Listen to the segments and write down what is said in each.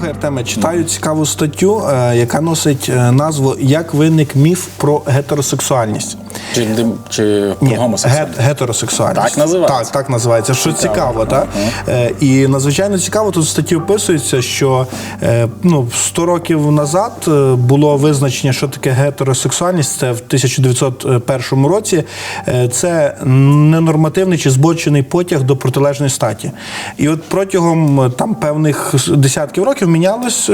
Слухай, Артеме, читаю цікаву статтю, е, яка носить е, назву Як виник міф про гетеросексуальність. Чи, чи Ні, гомосексуальність? гет- гетеросексуальність. Так називається? Так, так називається. Що цікаво, так? Е, І надзвичайно цікаво, тут в статті описується, що е, ну, 100 років назад е, було визначення, що таке гетеросексуальність. Це в 1901 році. Це ненормативний чи збочений потяг до протилежної статі. І от протягом там певних десятків років мінялось е,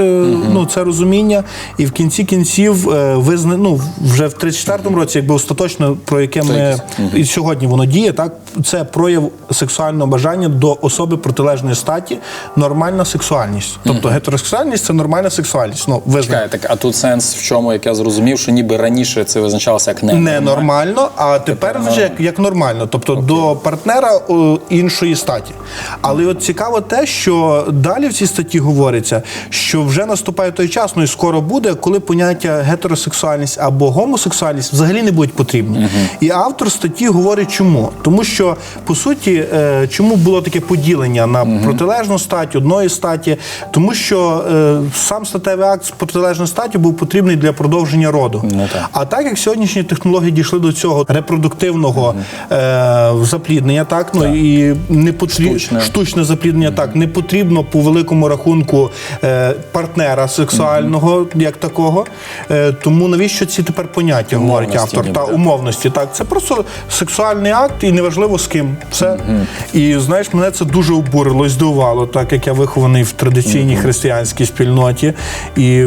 ну, це розуміння, і в кінці кінців визна... ну, вже в 34-му році, якби остаточно про яке ми і сьогодні воно діє, так це прояв сексуального бажання до особи протилежної статі, нормальна сексуальність. Тобто гетеросексуальність це нормальна сексуальність. Ну. Чекай, так, а тут сенс в чому, як я зрозумів, що ніби раніше це визначалося як не Ненормально, а тепер вже як, як нормально, тобто до партнера о, іншої статі. Але от цікаво те, що далі в цій статті говориться, що вже наступає той час, ну і скоро буде, коли поняття гетеросексуальність або гомосексуальність взагалі не будуть потрібні. І автор статті говорить, чому? Тому що по суті, е, чому було таке поділення на протилежну стать, одної статі, тому що е, сам статевий акт з протилежною статтю був потрібний для продовження роду. Ну, так. А так як сьогоднішні технології дійшли до цього репродуктивного е, запліднення, так ну і не потрібно Штучне. штучне запліднення, так не потрібно по великому рахунку е, партнера сексуального як такого. Е, тому навіщо ці тепер поняття говорить автор? Та ніби, так. Так, це просто сексуальний акт, і неважливо з ким. Все. І знаєш, мене це дуже обурило здивувало, так як я вихований в традиційній християнській спільноті. І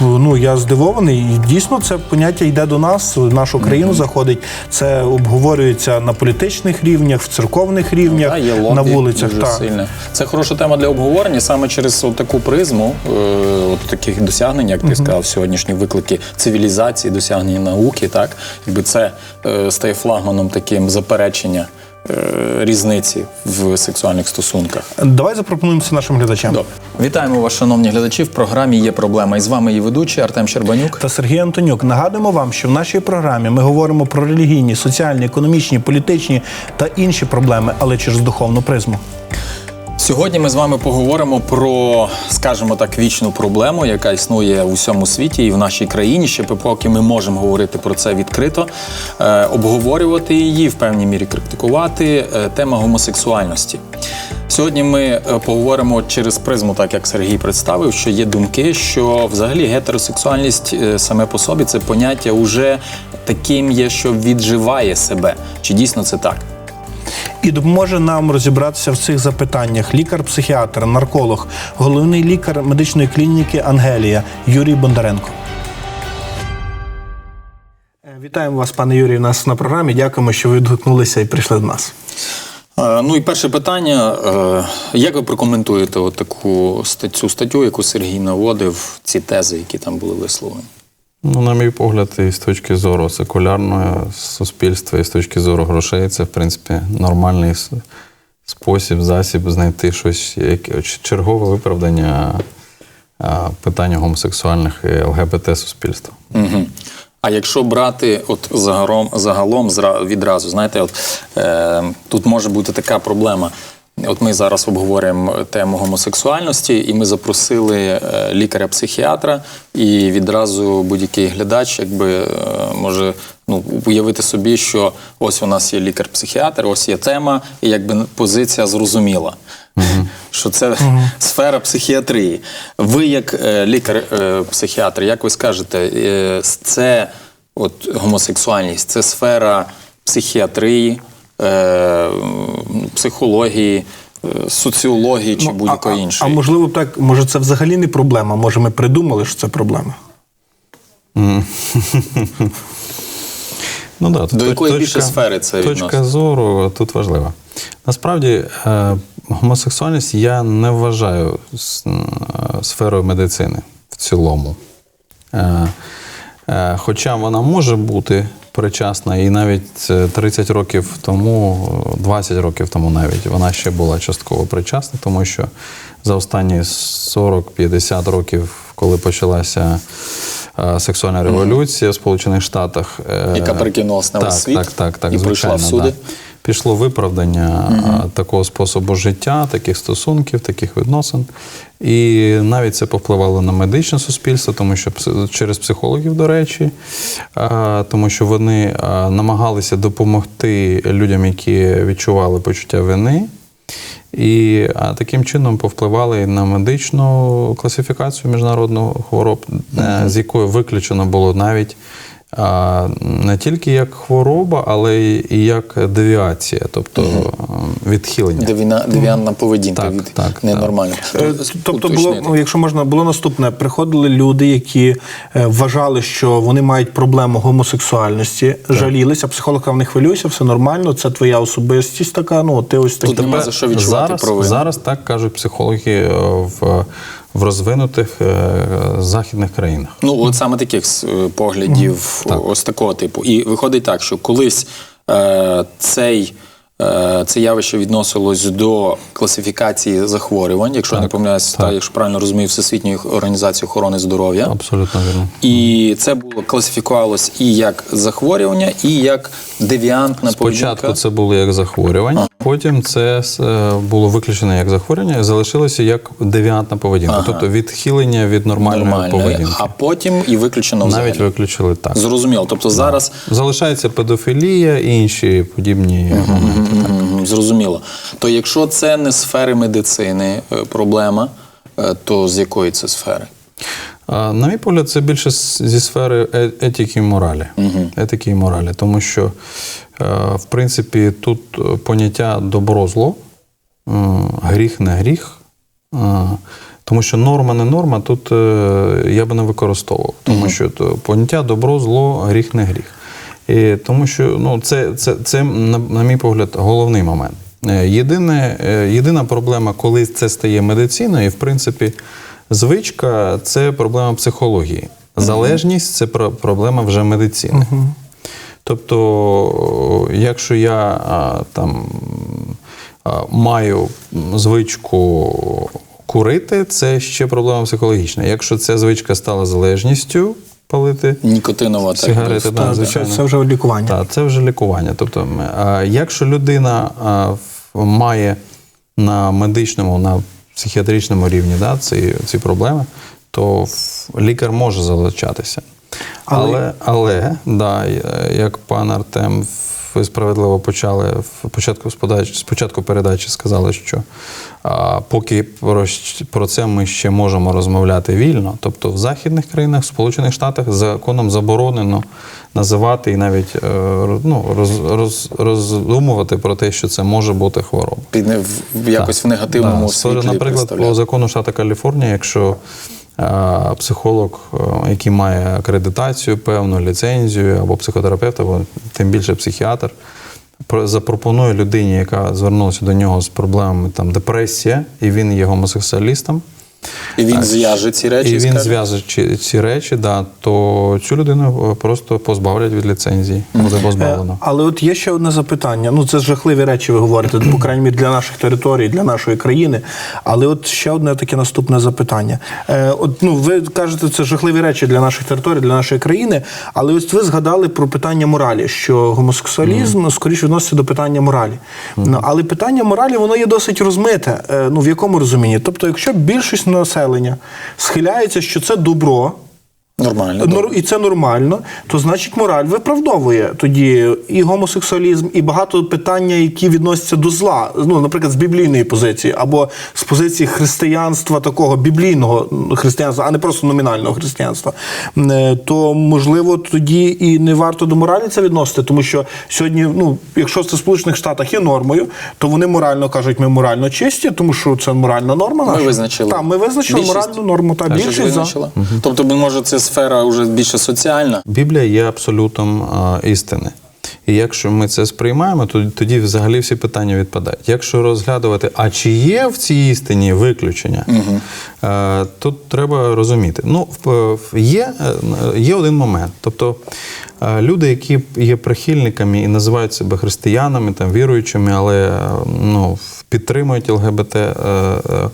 ну я здивований. І дійсно це поняття йде до нас, в нашу країну заходить. Це обговорюється на політичних рівнях, в церковних рівнях, Та, є на вулицях. дуже Так. сильне. Це хороша тема для обговорення саме через таку призму, е, от таких досягнень, як ти сказав, сьогоднішні виклики цивілізації, досягнення науки. Так, якби це стає флагманом таким заперечення е, різниці в сексуальних стосунках. Давай запропонуємо це нашим глядачам. Добре. Вітаємо вас, шановні глядачі. В програмі є проблема. І з вами її ведучий Артем Щербанюк. та Сергій Антонюк. Нагадуємо вам, що в нашій програмі ми говоримо про релігійні, соціальні, економічні, політичні та інші проблеми, але через духовну призму. Сьогодні ми з вами поговоримо про, скажімо так, вічну проблему, яка існує в усьому світі і в нашій країні. Ще поки ми можемо говорити про це відкрито, е, обговорювати її, в певній мірі критикувати. е, тема гомосексуальності. Сьогодні ми е, поговоримо через призму, так як Сергій представив, що є думки, що взагалі гетеросексуальність саме по собі це поняття уже таким є, що відживає себе. Чи дійсно це так? І допоможе нам розібратися в цих запитаннях лікар-психіатр, нарколог, головний лікар медичної клініки Ангелія Юрій Бондаренко. Е, Вітаємо вас, пане Юрій, у нас на програмі. Дякуємо, що ви відгукнулися і прийшли до нас. Е, Ну і перше питання. е, Як ви прокоментуєте от таку цю статтю, яку Сергій наводив, ці тези, які там були висловлені? Ну, на мій погляд, і з точки зору секулярного суспільства, і з точки зору грошей, це, в принципі, нормальний спосіб, засіб знайти щось, яке чергове виправдання питання гомосексуальних і ЛГБТ суспільства. Угу. А якщо брати от загалом, загалом відразу, знаєте, от, е, тут може бути така проблема. От ми зараз обговорюємо тему гомосексуальності, і ми запросили е, лікаря-психіатра, і відразу будь-який глядач, якби е, може ну, уявити собі, що ось у нас є лікар-психіатр, ось є тема, і якби позиція зрозуміла. Що це сфера психіатрії. Ви, як е, лікар-психіатр, як ви скажете, це от гомосексуальність, це сфера психіатрії, е, психології, е, соціології чи будь-якої Ну, а, іншої? а можливо, так, може, це взагалі не проблема. Може, ми придумали, що це проблема. Ну, да, До якої більше сфери це Точка відноситься? зору тут важлива. Насправді, е, гомосексуальність я не вважаю сферою медицини в цілому. Е, е, Хоча вона може бути причасна, і навіть е, 30 років тому, е, 20 років тому навіть вона ще була частково причасна, тому що за останні 40-50 років, коли почалася е, сексуальна революція в Сполучених Штатах, е, Яка перекинулася на весь світ так, так, так, і прийшла в суди. Да. Пішло виправдання а, такого способу життя, таких стосунків, таких відносин. І навіть це повпливало на медичне суспільство, тому що через психологів, до речі, тому що вони намагалися допомогти людям, які відчували почуття вини. І а, таким чином повпливали на медичну класифікацію міжнародних хвороб, е, з якої виключено було навіть не тільки як хвороба, але і як девіація, тобто е, відхилення. Девіна, девіанна поведінка Так, від так, ненормальна. Е, Тобто, було, ну, якщо можна, було наступне: приходили люди, які е, вважали, що вони мають проблему гомосексуальності, жалілися, а психолог не хвилюйся, все нормально, це твоя особистість така. Ну, ти ось Тут такий. нема за що відчувати зараз, провину. зараз так кажуть психологи е, в, в розвинутих е, західних країнах. Ну, от саме таких е, поглядів, ось такого типу. І виходить так, що колись е, цей. Це явище відносилось до класифікації захворювань, якщо я не помиляюсь, та, якщо правильно розумію, Всесвітньої організації охорони здоров'я. Абсолютно вірно. І це було класифікувалось і як захворювання, і як девіантна Спочатку поведінка. це було як захворювання, потім це е, було виключено як захворювання, залишилося як девіантна поведінка, тобто відхилення від нормальної Нормальне. поведінки. А потім і виключено взагалі. Навіть виключили так. Зрозуміло. Тобто зараз Залишається педофілія і інші подібні моменти. Мгм, Зрозуміло. То якщо це не сфери медицини е, проблема, е, то з якої це сфери? На мій погляд, це більше зі сфери етики і моралі. Етики і моралі. Тому що, в принципі, тут е, поняття добро-зло, е, гріх не гріх. е, Тому що норма не норма, тут е, я би не використовував. Тому що то поняття добро, зло, гріх не гріх. І тому що ну, це, це, це на, мій погляд, головний момент. Е, Єдине, е, єдина проблема, коли це стає медициною, і в принципі, звичка це проблема психології. Залежність це про- проблема вже медицини. Тобто, якщо я там маю звичку курити, це ще проблема психологічна. Якщо ця звичка стала залежністю палити, Нікотинова Сигарети, да, Це, звичайно. це вже лікування. так, це вже лікування. Тобто, якщо людина має на медичному, на психіатричному рівні да, ці, ці проблеми, то лікар може залучатися. Але- Але, але да, е, як пан Артем, ви справедливо почали в початку спочатку передачі сказали, що а, поки про, про це ми ще можемо розмовляти вільно. Тобто в західних країнах, в Сполучених Штатах законом заборонено називати і навіть е, ну, роз, роз, роздумувати про те, що це може бути хвороба. Під не- в- якось в негативному Да, світлі наприклад, по закону штату Каліфорнія, якщо психолог, е, який має акредитацію, певну ліцензію, або психотерапевт, або тим більше психіатр, про- запропонує людині, яка звернулася до нього з проблемами там, депресія, і він є гомосексуалістом, І він зв'яже ці речі. і він зв'яже ці, ці речі, да, то цю людину е, просто позбавлять від ліцензії, буде позбавлено. Е, Але от є ще одне запитання. Ну, це жахливі речі, ви говорите, по крайній мірі для наших територій, для нашої країни. Але от ще одне таке наступне запитання. Е, от, ну, ви кажете, це жахливі речі для наших територій, для нашої країни. Але ось ви згадали про питання моралі, що гомосексуалізм скоріше відноситься до питання моралі. Ну, але питання моралі воно є досить розмите. Е, ну, в якому розумінні? Тобто, якщо більшість населення схиляється, що це добро. Нормально. Нор- і це нормально, то значить мораль виправдовує тоді і гомосексуалізм, і багато питання, які відносяться до зла. Ну, наприклад, з біблійної позиції, або з позиції християнства, такого біблійного християнства, а не просто номінального християнства. Е, То можливо тоді і не варто до моралі це відносити, тому що сьогодні, ну, якщо це в Сполучених Штатах є нормою, то вони морально кажуть, ми морально чисті, тому що це моральна норма. Ми визначили. Так, ми визначили Більшість. моральну норму. Та Більшість за. визначила? Тобто, може, це сфера вже більше соціальна. Біблія є абсолютом а, істини. І якщо ми це сприймаємо, то тоді взагалі всі питання відпадають. Якщо розглядувати, а чи є в цій істині виключення, е, тут треба розуміти. Ну, є, е, є один момент. Тобто е, люди, які є прихильниками і називають себе християнами, там, віруючими, але ну, в підтримують ЛГБТ е, е,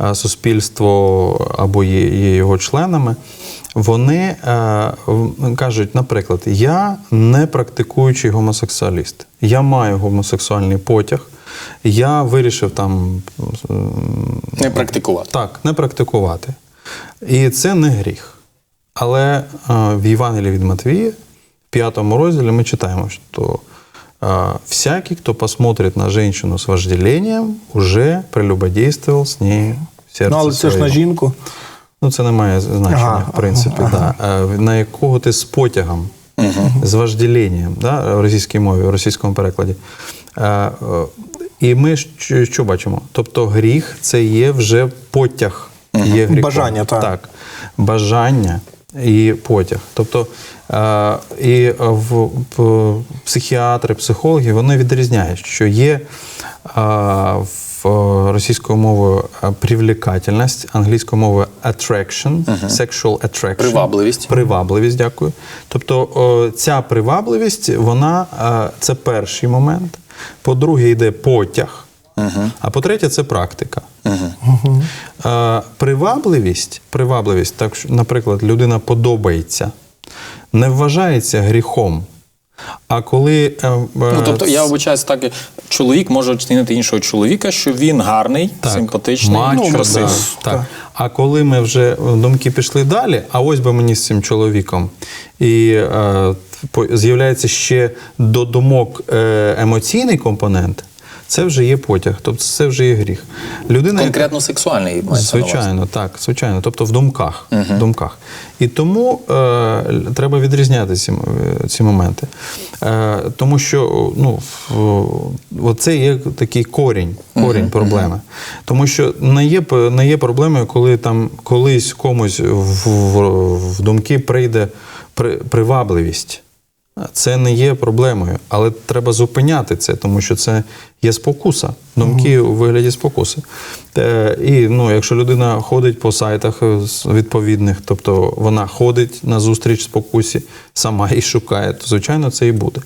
е, суспільство або є, його членами, вони кажуть, наприклад, я не практикуючий гомосексуаліст, я маю гомосексуальний потяг, я вирішив там Не практикувати. так, не практикувати. І це не гріх. Але в Євангелії від Матвія, в п'ятому розділі, ми читаємо, що всякий, кто посмотрит на женщину с вожделением, уже прелюбодействовал с нею в серці Ну, але це ж на жінку. Ну, це не має значення, Ага, в принципі. Да. Е, На якого ти з потягом, з вожделінням, да, в російській мові, в російському перекладі. І ми що, що бачимо? Тобто гріх це є вже потяг. Є гріхом. Бажання, так. так. Бажання і потяг. Тобто е, і в, психіатри, психологи вони відрізняють, що є е, в російською мовою е, привлекательність, англійською мовою attraction, sexual attraction. Привабливість. Привабливість, дякую. Тобто ця привабливість, вона це перший момент. По-друге, йде потяг. А по-третє, це практика. Е, Привабливість, привабливість, так що, наприклад, людина подобається, не вважається гріхом. А коли е, Ну, тобто, я вибачаюсь, так чоловік може оцінити іншого чоловіка, що він гарний, симпатичний, Мачо, ну, красивий. да, так. А коли ми вже думки пішли далі, а ось би мені з цим чоловіком, і е, з'являється ще до думок е, емоційний компонент, це вже є потяг, тобто це вже є гріх. Людина, яка- Конкретно сексуальний мається. Звичайно, так, звичайно. Тобто в думках. В думках. І тому е, треба відрізняти ці, е, ці моменти. Е, тому що ну, в- оце є такий корінь, корінь проблеми. Тому що не є, не є проблемою, коли там колись комусь в, в, в думки прийде при, привабливість. Це не є проблемою, але треба зупиняти це, тому що це є спокуса, думки у вигляді спокуси. І ну, якщо людина ходить по сайтах е, відповідних, тобто вона ходить на зустріч спокусі, сама і шукає, то звичайно це і буде.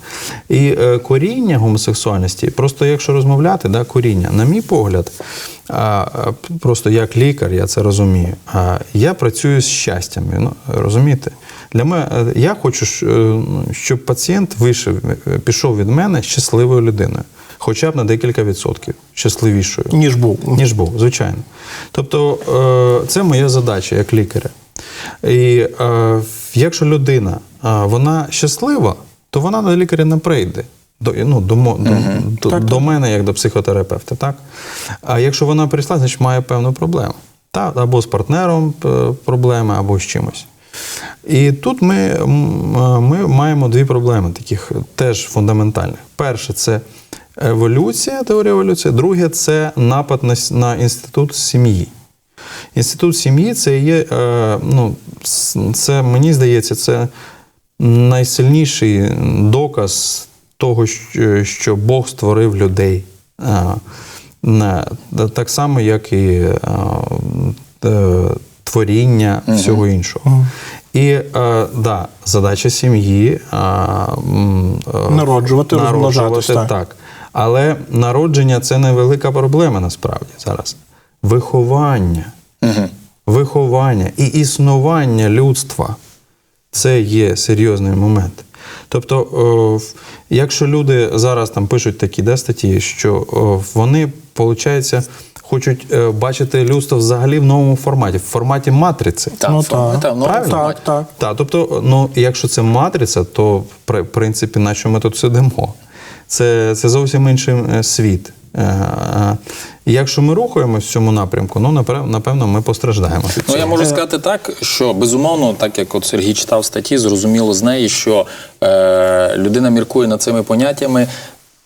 І е, коріння гомосексуальності, просто якщо розмовляти, да, коріння, на мій погляд, просто як лікар, я це розумію. А, я працюю з щастям. Ну, розумієте? Для мене е, я хочу, е, щоб пацієнт вийшов, е, пішов від мене щасливою людиною, хоча б на декілька відсотків щасливішою, Ніж був. ніж був, звичайно. Тобто, це моя задача як лікаря. І якщо людина вона щаслива, то вона до лікаря не прийде. До, ну, до, мо- до, до, до мене, як до психотерапевта, так? А якщо вона прийшла, значить має певну проблему. Та, або з партнером проблеми, або з чимось. І тут ми, е, ми маємо дві проблеми, таких теж фундаментальних. Перше, це еволюція, теорія еволюції. Друге, це напад на, на інститут сім'ї. Інститут сім'ї це є, е, ну, це, мені здається, це найсильніший доказ того, що, що Бог створив людей. Е, так само, як і е, е, творіння всього іншого. І е, да, задача сім'ї е, е, Народжувати, розмножатись, так. так. Але народження це невелика проблема насправді зараз. Виховання. Виховання і існування людства це є серйозний момент. Тобто, о, якщо люди зараз там пишуть такі да, статті, що о, вони, виходить, хочуть е, бачити людство взагалі в новому форматі, в форматі матриці. Так, Ну, форма- так. та, в. Так, так. Так, тобто, ну, якщо це матриця, то в принципі, на що ми тут сидимо? Це, це зовсім інший е, світ. Е, І якщо ми рухаємось в цьому напрямку, ну напев- напевно, ми постраждаємо. Ну, я можу сказати так, що безумовно, так як от Сергій читав статті, зрозуміло з неї, що е, людина міркує над цими поняттями.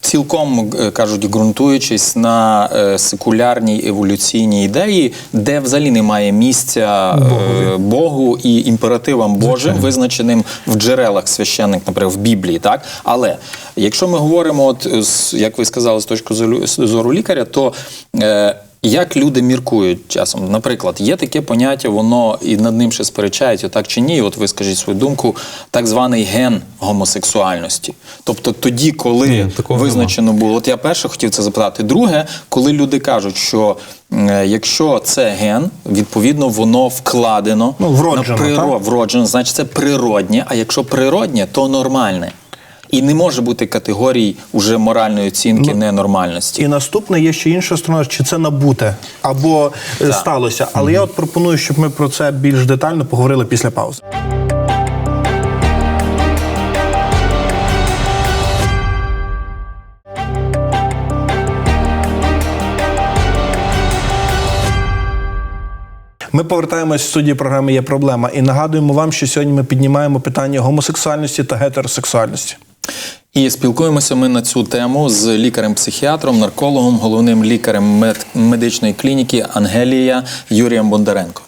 Цілком е, кажуть, ґрунтуючись на е, секулярній еволюційній ідеї, де взагалі немає місця е, Богу і імперативам Божим, визначеним в джерелах священних, наприклад, в Біблії. Так, але якщо ми говоримо, от як ви сказали, з точки зору лікаря, то е, Як люди міркують часом? Наприклад, є таке поняття, воно і над ним ще сперечають, отак чи ні. От ви скажіть свою думку, так званий ген гомосексуальності. Тобто тоді, коли Ні, визначено було, от я перше хотів це запитати. Друге, коли люди кажуть, що е, якщо це ген, відповідно воно вкладено Ну, вроджено, на приро- так? вроджено, значить це природнє. А якщо природнє, то нормальне. І не може бути категорій уже моральної оцінки ненормальності. І наступне є ще інша сторона, чи це набуте або е, Так. сталося. Але я от пропоную, щоб ми про це більш детально поговорили після паузи. Ми повертаємось в студії програми Є проблема і нагадуємо вам, що сьогодні ми піднімаємо питання гомосексуальності та гетеросексуальності. І спілкуємося ми на цю тему з лікарем-психіатром, наркологом, головним лікарем медичної клініки Ангелія Юрієм Бондаренко.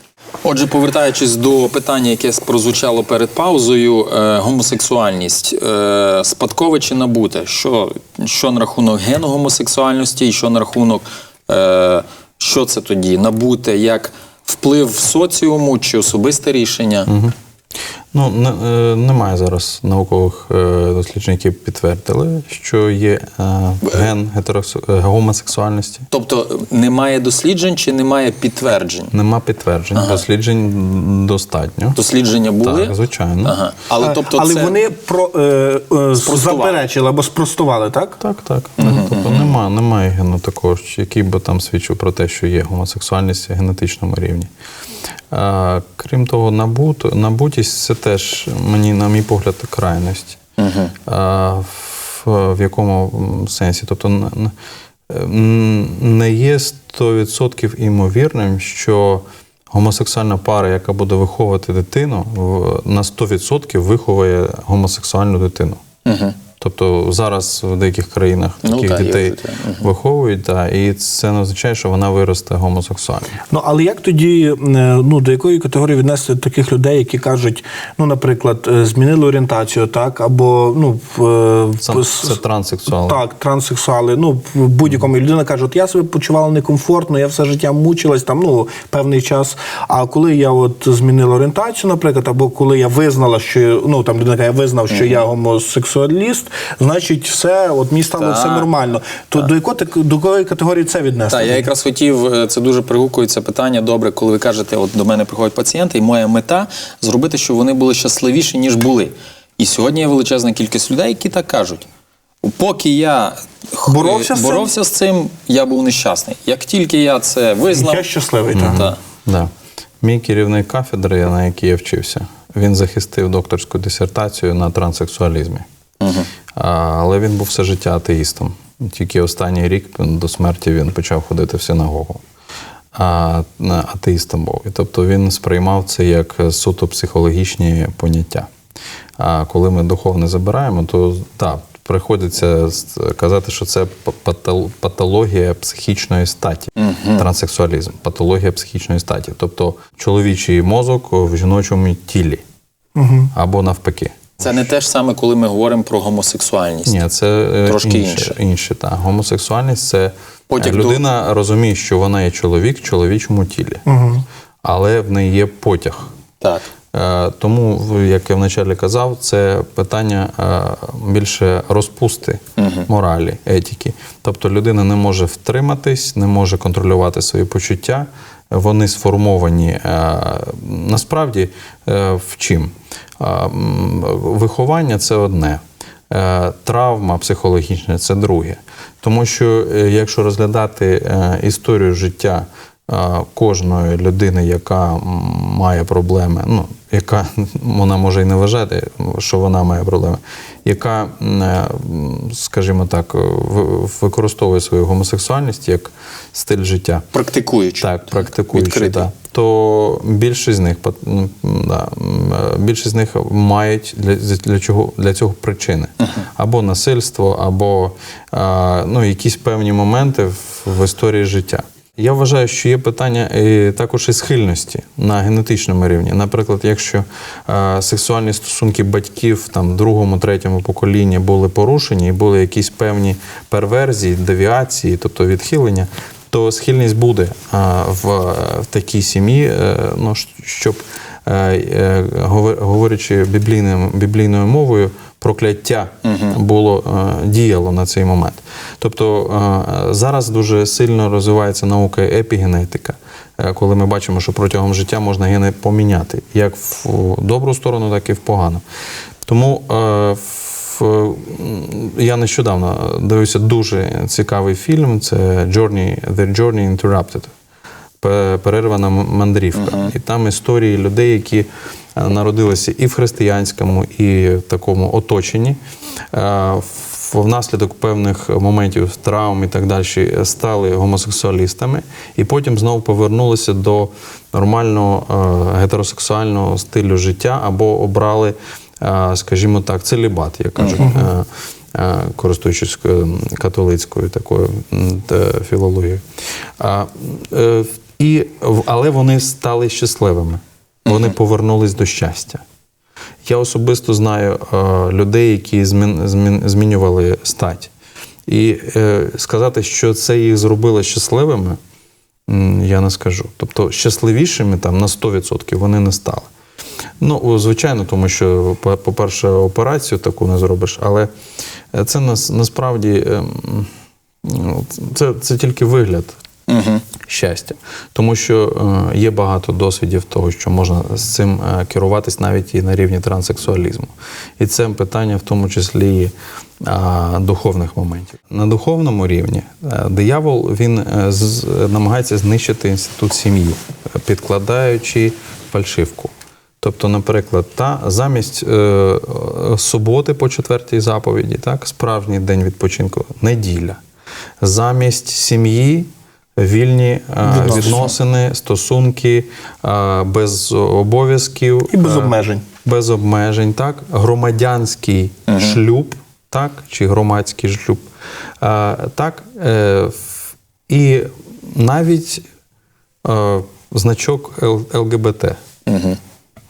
Отже, повертаючись до питання, яке прозвучало перед паузою, е, гомосексуальність е, спадкове чи набуте? Що, що на рахунок гену гомосексуальності, і що на рахунок, е, що це тоді? Набуте як вплив соціуму чи особисте рішення? Ну, не, е, немає зараз наукових е, досліджень, які підтвердили, що є е, ген е, гомосексуальності. Тобто немає досліджень чи немає підтверджень? Нема підтверджень. Досліджень достатньо. Дослідження були? Так, звичайно. Ага. Але, тобто, Але це... вони про е, е, заперечили або спростували, так? Так, так. Тобто нема, немає гену такого, який би там свідчив про те, що є гомосексуальність в генетичному рівні. Крім того, набут, набутість це теж, мені, на мій погляд, крайність. А, в, в якому сенсі? Тобто не є 100% імовірним, що гомосексуальна пара, яка буде виховувати дитину, на 100% виховує гомосексуальну дитину. Угу. Тобто зараз в деяких країнах Ну, таких так, є дітей таке. виховують, та, і це не означає, що вона виросте гомосексуальною. Ну але як тоді е, ну до якої категорії віднести таких людей, які кажуть, ну, наприклад, е, змінили орієнтацію, так, або ну в е, Це, в- це транссексуал. Так, транссексуали. Ну, в будь-якому людина каже, от я себе почувала некомфортно, я все життя мучилась там, ну, певний час. А коли я от змінила орієнтацію, наприклад, або коли я визнала, що ну там людина каже, я визнав, що я гомосексуаліст, значить, все, от мені стало все нормально. То до якої до якої категорії це віднести? Так, я якраз хотів, е, це дуже пригукується питання. Добре, коли ви кажете, от до мене приходять пацієнти, і моя мета зробити, щоб вони були щасливіші, ніж були. І сьогодні є величезна кількість людей, які так кажуть. Поки я х- Боровся з цим? боровся з цим, я був нещасний. Як тільки я це визнав, Я щасливий, так. та, Да. Мій керівник кафедри, на якій я вчився, він захистив докторську дисертацію на транссексуалізмі. А, але він був все життя атеїстом. Тільки останній рік до смерті він почав ходити в синагогу. А атеїстом був. І тобто він сприймав це як суто психологічні поняття. А коли ми духовне забираємо, то так, приходиться казати, що це патологія психічної статі, транссексуалізм, патологія психічної статі, тобто чоловічий мозок в жіночому тілі або навпаки. Це не те ж саме, коли ми говоримо про гомосексуальність. Ні, це е, Трошки інше. інше. інше та. Гомосексуальність це Потяг е, людина розуміє, що вона є чоловік в чоловічому тілі, але в неї є потяг. Так. Е, Тому, як я вначалі казав, це питання е, більше розпусти моралі, етики. Тобто людина не може втриматись, не може контролювати свої почуття. Вони сформовані е, насправді е, в чим? Е, Виховання це одне. Травма психологічна це друге. Тому що якщо розглядати історію життя кожної людини, яка має проблеми, ну яка вона може і не вважати, що вона має проблеми, яка, е, скажімо так, використовує свою гомосексуальність як стиль життя. Практикуючи. Так, практикуючи, да. то більшість з них да, е, більшість з них мають для, для, чого, для цього причини. Або насильство, або е, ну, якісь певні моменти в, в історії життя. Я вважаю, що є питання також і схильності на генетичному рівні. Наприклад, якщо е, сексуальні стосунки батьків там другому, третьому поколінні були порушені і були якісь певні перверзії, девіації, тобто відхилення, то схильність буде в, в такій сім'ї, е, ну, щоб, е, е, говор- говорячи біблійною мовою, прокляття було е, діяло на цей момент. Тобто е, зараз дуже сильно розвивається наука епігенетика, е, коли ми бачимо, що протягом життя можна гени поміняти як в добру сторону, так і в погану. Тому я нещодавно дивився дуже цікавий фільм. Це Journey, The Journey Interrupted. Пе- Перервана мандрівка. І там історії людей, які народилися і в християнському, і в такому оточенні. е, Внаслідок певних моментів травм і так далі стали гомосексуалістами, і потім знову повернулися до нормального е, гетеросексуального стилю життя або обрали, е, скажімо так, целібат, як кажуть. Користуючись католицькою такою філологією. І, але вони стали щасливими. Вони повернулись до щастя. Я особисто знаю е, людей, які змін, змін, змінювали стать. І е, сказати, що це їх зробило щасливими, я не скажу. Тобто щасливішими там на 100% вони не стали. Ну, звичайно, тому що, по- по-перше, операцію таку не зробиш, але е, це нас, насправді ем, ну, це, це тільки вигляд Угу. щастя. Тому що е, є багато досвідів того, що можна з цим е, керуватись навіть і на рівні транссексуалізму. І це питання в тому числі е, духовних моментів. На духовному рівні е, диявол він е, з, намагається знищити інститут сім'ї, підкладаючи фальшивку. Тобто, наприклад, та замість е, суботи по четвертій заповіді, так, справжній день відпочинку, неділя. Замість сім'ї вільні е, Відносини. відносини, стосунки е, без обов'язків І без е, обмежень. Без обмежень, так, громадянський шлюб, так, чи громадський шлюб. Е, так, е, і навіть е, значок ЛГБТ.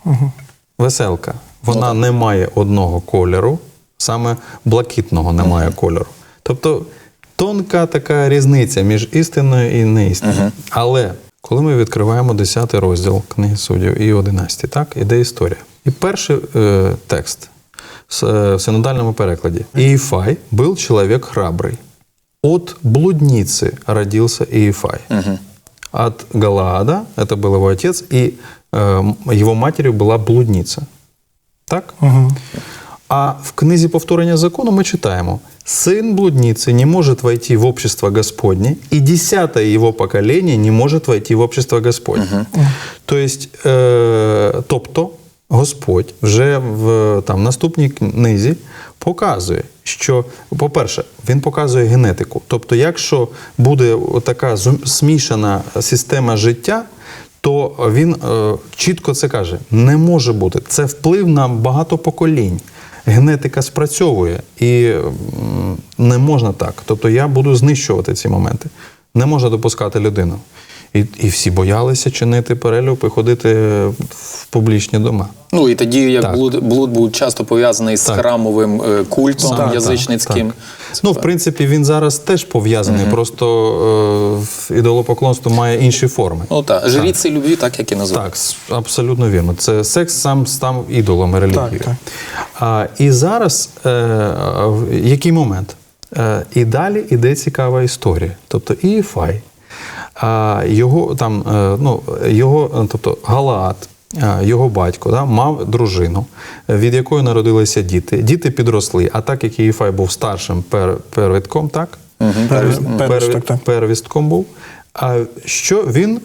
Угу. Веселка. Вона не має одного кольору, саме блакитного немає кольору. Тобто тонка така різниця між істиною і неістиною. Але коли ми відкриваємо 10 розділ книги суддів і 11, так, іде історія. І перший е, текст с- е, в синодальному перекладі. Иефай был человек храбрый. От блудницы родился Иефай. От Галаада, это был его отец, и э, м- его матерью была блудница. Так? А в книзі повторення закону ми читаємо: сын блудницы не может войти в общество Господне, и десятое его поколение не может войти в общество Господне. То есть, е, тобто, Господь вже в там, наступній книзі показує, що, по-перше, він показує генетику. Тобто, якщо буде така змішана система життя, то він е, чітко це каже: не може бути. Це вплив на багато поколінь. Генетика спрацьовує і не можна так. Тобто я буду знищувати ці моменти. Не можна допускати людину. І, і всі боялися чинити перелюб і ходити в публічні дома. Ну і тоді, як Так. блуд, блуд був часто пов'язаний з Так. храмовим е, культом Так, так, язичницьким. так. Ну, в принципі, він зараз теж пов'язаний, просто е, ідолопоклонство має інші форми. Ну так, жріці любві, так як і називають. Так, абсолютно вірно. Це секс сам став ідолом релігії. Так, так. А, і зараз е, в- який момент? Е, і далі іде цікава історія. Тобто Ієфай, а, його там, е, ну, його, е, тобто Галаат, е, його батько, да, мав дружину, від якої народилися діти. Діти підросли, а так як Ієфай був старшим пер, первітком, так? Перві- первісток, так. первістком був. А що він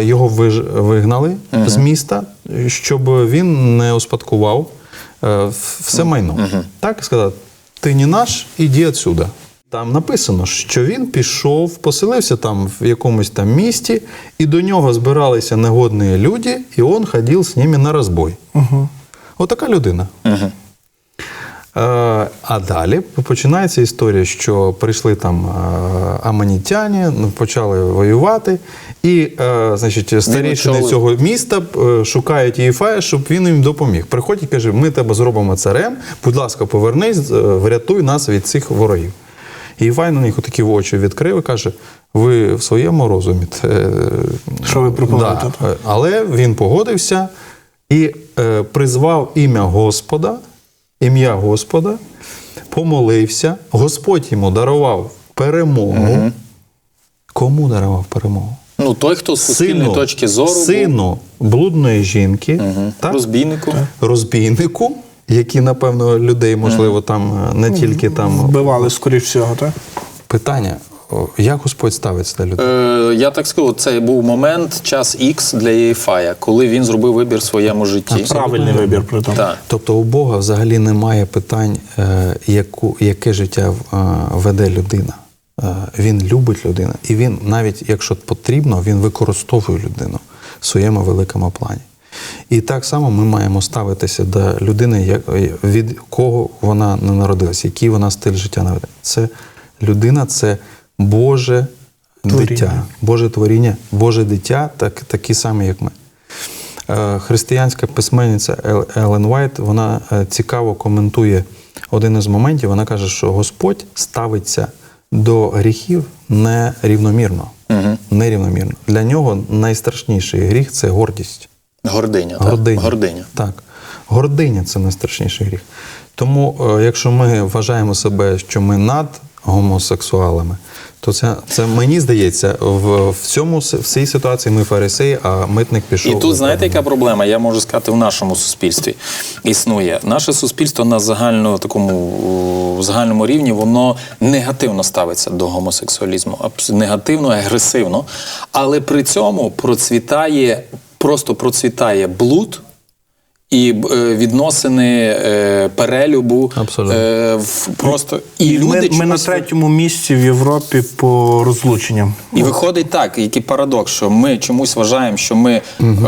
його вигнали з міста, щоб він не успадкував все майно. Так сказав, ти не наш, іди отсюда. Там написано, що він пішов, поселився там в якомусь там місті, і до нього збиралися негодні люди, і він ходив з ними на розбой. Угу. Отака людина. Угу. А далі починається історія, що прийшли там е, аманітяні, ну, почали воювати, і е, значить, старішини цього міста шукають Єфая, щоб він їм допоміг. Приходять і каже: ми тебе зробимо царем, будь ласка, повернись, врятуй нас від цих ворогів. І Єфай на них такі очі відкрив і каже: ви в своєму розумі. Те, Що ви пропонуєте? Да, е, але він погодився і е, призвав ім'я Господа, ім'я Господа, помолився. Господь йому дарував перемогу. Кому дарував перемогу? Ну, той, хто з суспільної точки зору був сину блудної жінки, так? розбійнику. розбійнику, які, напевно, людей, можливо, там е, не тільки там Вбивали, скоріш всього, так? питання, як Господь ставиться до людей? Е, я так скажу, це був момент, час Х для Єфая, коли він зробив вибір в своєму житті. Правильний вибір при тому. Так. Тобто у Бога взагалі немає питань, е, яку, яке життя е, веде людина. Е, Він любить людину, і він, навіть якщо потрібно, він використовує людину в своєму великому плані. І так само ми маємо ставитися до людини, як- від кого вона не народилася, який вона стиль життя наведе. Це людина, це Боже Творіння. дитя, Боже творіння, Боже дитя, так, такі самі, як ми. Е, Християнська письменниця Елен Вайт вона е, цікаво коментує один із моментів. Вона каже, що Господь ставиться до гріхів нерівномірно. Нерівномірно. Для нього найстрашніший гріх це гордість. Гординя. Так. Гординя. Гординя. Так. Гординя це найстрашніший гріх. Тому, е, якщо ми вважаємо себе, що ми над гомосексуалами, то це, це мені здається, в, в цьому в цій ситуації ми фарисеї, а митник пішов. І тут знаєте, яка проблема? Я можу сказати, в нашому суспільстві існує. Наше суспільство на загально такому загальному рівні воно негативно ставиться до гомосексуалізму, негативно, агресивно. Але при цьому процвітає, просто процвітає блуд. І е, відносини е, перелюбу Абсолютно. е, в, просто і люди ми, ми на третьому місці в Європі по розлученням. І виходить так, який парадокс, що ми чомусь вважаємо, що ми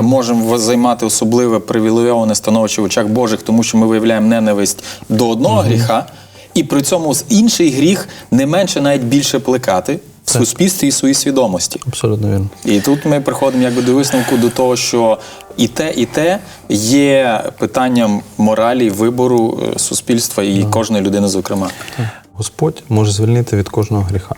можемо займати особливе привілейоване становище в очах Божих, тому що ми виявляємо ненависть до одного гріха, і при цьому з інший гріх не менше, навіть більше плекати суспільстві і своїй свідомості. Абсолютно вірно. І тут ми приходимо якби до висновку до того, що і те, і те є питанням моралі, вибору е, суспільства і кожної людини, зокрема. Господь може звільнити від кожного гріха.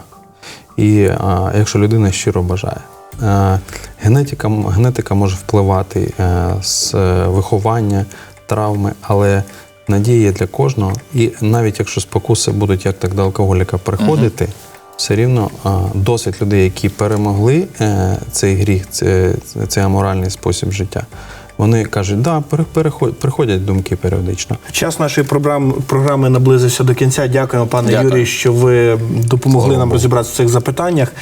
І а, якщо людина щиро бажає. Е, генетика, генетика може впливати е, з виховання, травми, але надія є для кожного. І навіть якщо спокуси будуть як так до алкоголіка приходити, все рівно досвід людей, які перемогли е, цей гріх, це- цей аморальний спосіб життя, вони кажуть, да, приходять думки періодично. Час нашої програми, програми наблизився до кінця. Дякуємо, пане Дякую. Юрій, що ви допомогли нам розібратися в цих запитаннях.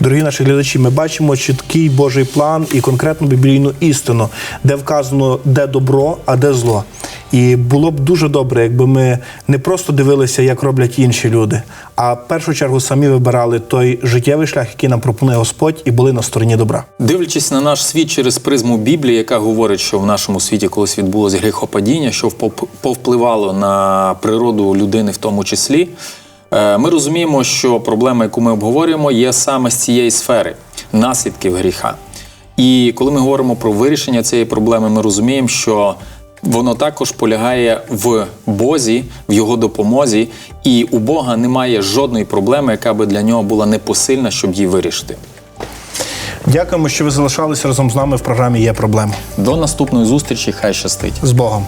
Дорогі наші глядачі, ми бачимо чіткий Божий план і конкретну біблійну істину, де вказано, де добро, а де зло. І було б дуже добре, якби ми не просто дивилися, як роблять інші люди, а в першу чергу самі вибирали той життєвий шлях, який нам пропонує Господь, і були на стороні добра. Дивлячись на наш світ через призму Біблії, яка говорить, що в нашому світі колись відбулося гріхопадіння, що повпливало на природу людини в тому числі, е, ми розуміємо, що проблема, яку ми обговорюємо, є саме з цієї сфери наслідків гріха. І коли ми говоримо про вирішення цієї проблеми, ми розуміємо, що воно також полягає в Бозі, в його допомозі, і у Бога немає жодної проблеми, яка би для нього була непосильна, щоб її вирішити. Дякуємо, що ви залишалися разом з нами в програмі Є проблема До наступної зустрічі. Хай щастить. з Богом.